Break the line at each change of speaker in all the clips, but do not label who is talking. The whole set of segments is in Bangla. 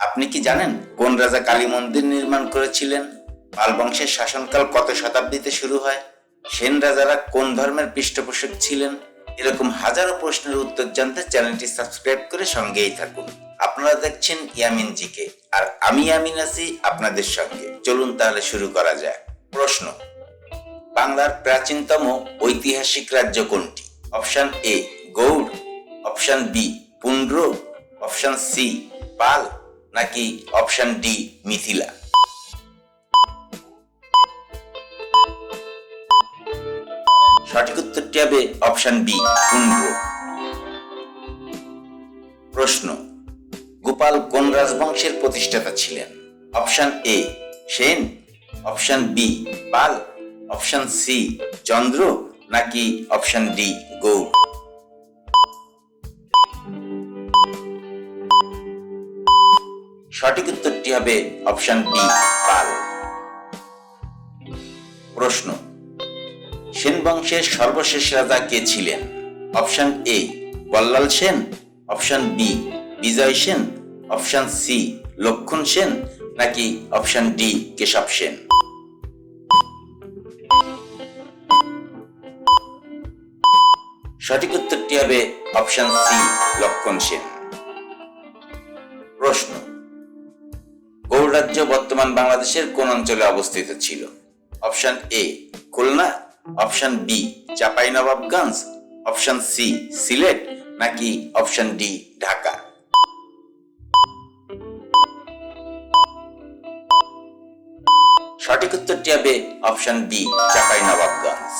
আপনি কি জানেন কোন রাজা কালী মন্দির নির্মাণ করেছিলেন? পাল বংশের শাসনকাল কত শতাব্দীতে শুরু হয়? সেন রাজারা কোন ধর্মের পৃষ্ঠপোষক ছিলেন? এরকম হাজারো প্রশ্নের উত্তর জানতে চ্যানেলটি সাবস্ক্রাইব করে সঙ্গেই থাকুন। আপনারা দেখছেন ইয়ামিন জিকে, আর আমি ইয়ামিন আছি আপনাদের সঙ্গে। চলুন তাহলে শুরু করা যাক। প্রশ্ন, বাংলার প্রাচীনতম ঐতিহাসিক রাজ্য কোনটি? Option A, Gaur, option B Pundra option C, Pala. নাকি অপশন ডি মিথিলা? সঠিক উত্তরটি হবে অপশন বি পুন্ড্র প্রশ্ন, গোপাল কোন রাজবংশের প্রতিষ্ঠাতা ছিলেন? Option A Sena. Option B Pala option C Chandra. নাকি অপশন ডি গৌড় সঠিক উত্তরটি হবে অপশন বি পাল প্রশ্ন, সেন বংশের সর্বশেষ রাজা কে ছিলেন? Option A, Ballal Sen. Option B, Vijay Sen. Option C, Lakshman Sen. নাকি অপশন ডি, কেশব সেন? সঠিক উত্তরটি হবে অপশন সি, লক্ষণ সেন। প্রশ্ন রাজ্য বর্তমান বাংলাদেশের কোন অঞ্চলে অবস্থিত ছিল? Option A Khulna. Option B Chapai Nawabganj option C Sylhet. নাকি অপশন ডি ঢাকা? সঠিক উত্তরটি হবে অপশন বি চাপাই নবাবগঞ্জ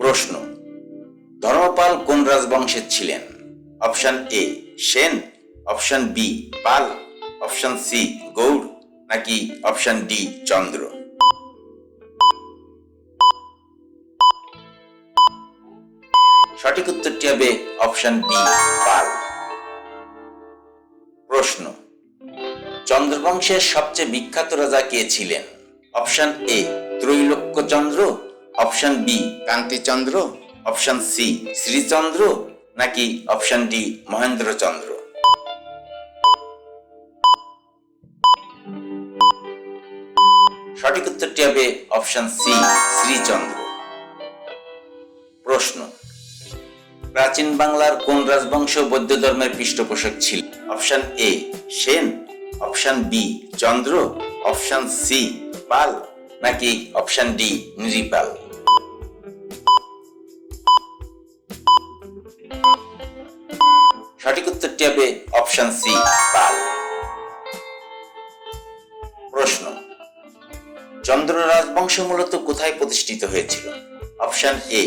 প্রশ্ন, ধর্মপাল কোন রাজবংশের ছিলেন? Option A Sena. Option B Pala. Option C, Gaur, নাকি অপশন ডি, চন্দ্র? সঠিক উত্তরটি হবে অপশন বি পাল প্রশ্ন, চন্দ্রবংশের সবচেয়ে বিখ্যাত রাজা কে ছিলেন? Option A Trailokya Chandra option B, Kantichandra. Option C, Srichandra. নাকি অপশন ডি, মহেন্দ্রচন্দ্র? সঠিক উত্তরটি হবে অপশন সি শ্রীচন্দ্র। প্রশ্ন, প্রাচীন বাংলার কোন রাজবংশ বৌদ্ধ ধর্মের পৃষ্ঠপোষক ছিল? Option A Sena. Option B Chandra. Option C Pala. নাকি অপশন ডি নৃপাল? সঠিক উত্তরটি হবে অপশন সি চন্দ্র রাজবংশ মূলত কোথায় প্রতিষ্ঠিত হয়েছিল? অপশন এ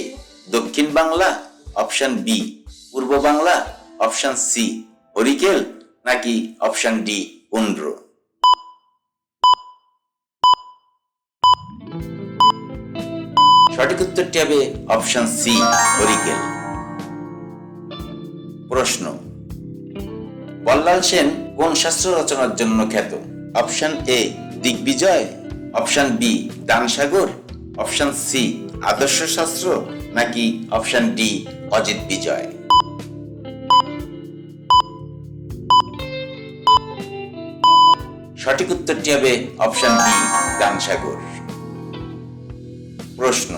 দক্ষিণ বাংলা। অপশন বি পূর্ব বাংলা। Option C Harikela. নাকি অপশন ডি পুন্ড্র সঠিক উত্তরটি হবে অপশন সি হরিকেল। প্রশ্ন, বল্লাল সেন কোন শাস্ত্র রচনার জন্য খ্যাত? Option A Digvijay. Option B Danasagar option C আদর্শ শাস্ত্র নাকি অপশন ডি, অজিত বিজয়। সঠিক উত্তরটি হবে অপশন বি দানসাগর প্রশ্ন,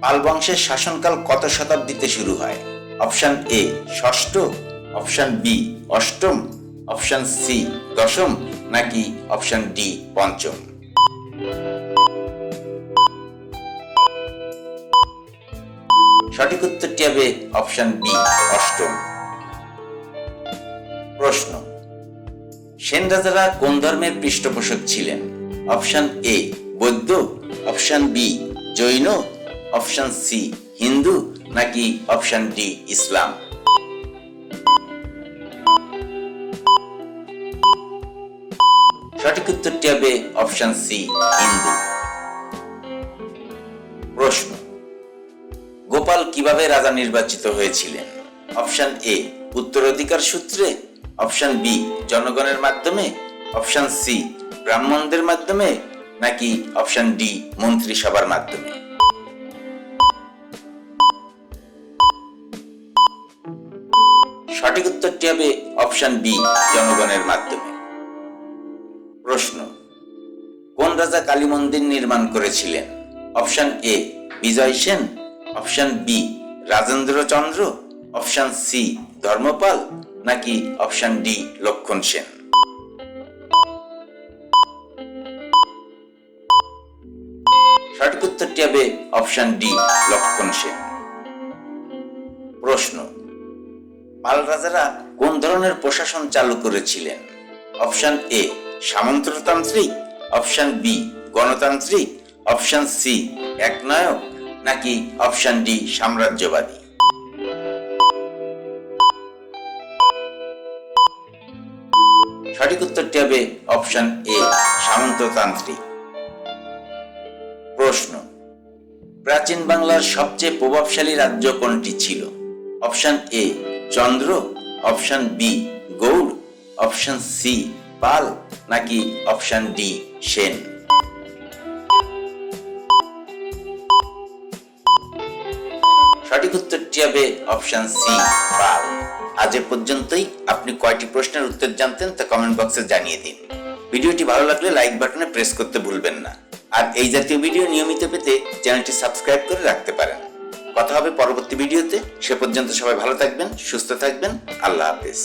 পাল বংশের শাসনকাল কত শতাব্দীতে শুরু হয়? অপশন এ, ষষ্ঠ। অপশন বি, অষ্টম। অপশন সি, দশম। নাকি অপশন ডি, পঞ্চম? সঠিক উত্তরটি হবে? অপশন বি, অষ্টম। প্রশ্ন, সেন রাজারা কোন ধর্মের পৃষ্ঠপোষক ছিলেন? অপশন এ, বৌদ্ধ। Option B, Jain. Option C, Hindu. নাকি অপশন ডি, ইসলাম? সঠিক উত্তরটি হবে? Option C, Hindu. প্রশ্ন গোপাল কীভাবে রাজা নির্বাচিত হয়েছিলেন? অপশন এ উত্তরাধিকার সূত্রে। অপশন বি জনগণের মাধ্যমে। অপশন সি ব্রাহ্মণদের মাধ্যমে। নাকি অপশন ডি মন্ত্রিসভার মাধ্যমে? সঠিক উত্তরটি হবে অপশন বি জনগণের মাধ্যমে। প্রশ্ন, কোন রাজা কালী মন্দির নির্মাণ করেছিলেন? Option A Vijay Sen. Option B Rajendra Chandra option C Dharmapala. নাকি অপশন ডি লক্ষণ সেন। সঠিক উত্তরটি হবে অপশন ডি লক্ষণ সেন। প্রশ্ন পাল রাজারা কোন ধরনের প্রশাসন চালু করেছিলেন? অপশন এ সামন্ততান্ত্রিক। অপশন বি গণতান্ত্রিক। অপশন সি একনায়ক। নাকি অপশন ডি, সাম্রাজ্যবাদী? সঠিক উত্তরটি হবে অপশন এ, সামন্ততান্ত্রিক। প্রশ্ন, প্রাচীন বাংলার সবচেয়ে প্রভাবশালী রাজ্য কোনটি ছিল? Option A, Chandra. Option B, Gaur. Option C Pala নাকি অপশন ডি, সেন? সঠিক উত্তরটি হবে অপশন সি পাল। আজ পর্যন্তই। আপনি কয়টি প্রশ্নের উত্তর জানতেন তা কমেন্ট বক্সে জানিয়ে দিন। ভিডিওটি ভালো লাগলে লাইক বাটনে প্রেস করতে ভুলবেন না। আর এই জাতীয় ভিডিও নিয়মিত পেতে চ্যানেলটি সাবস্ক্রাইব করে রাখতে পারেন। কথা হবে পরবর্তী ভিডিওতে সে পর্যন্ত সবাই ভালো থাকবেন, সুস্থ থাকবেন। আল্লাহ হাফেজ।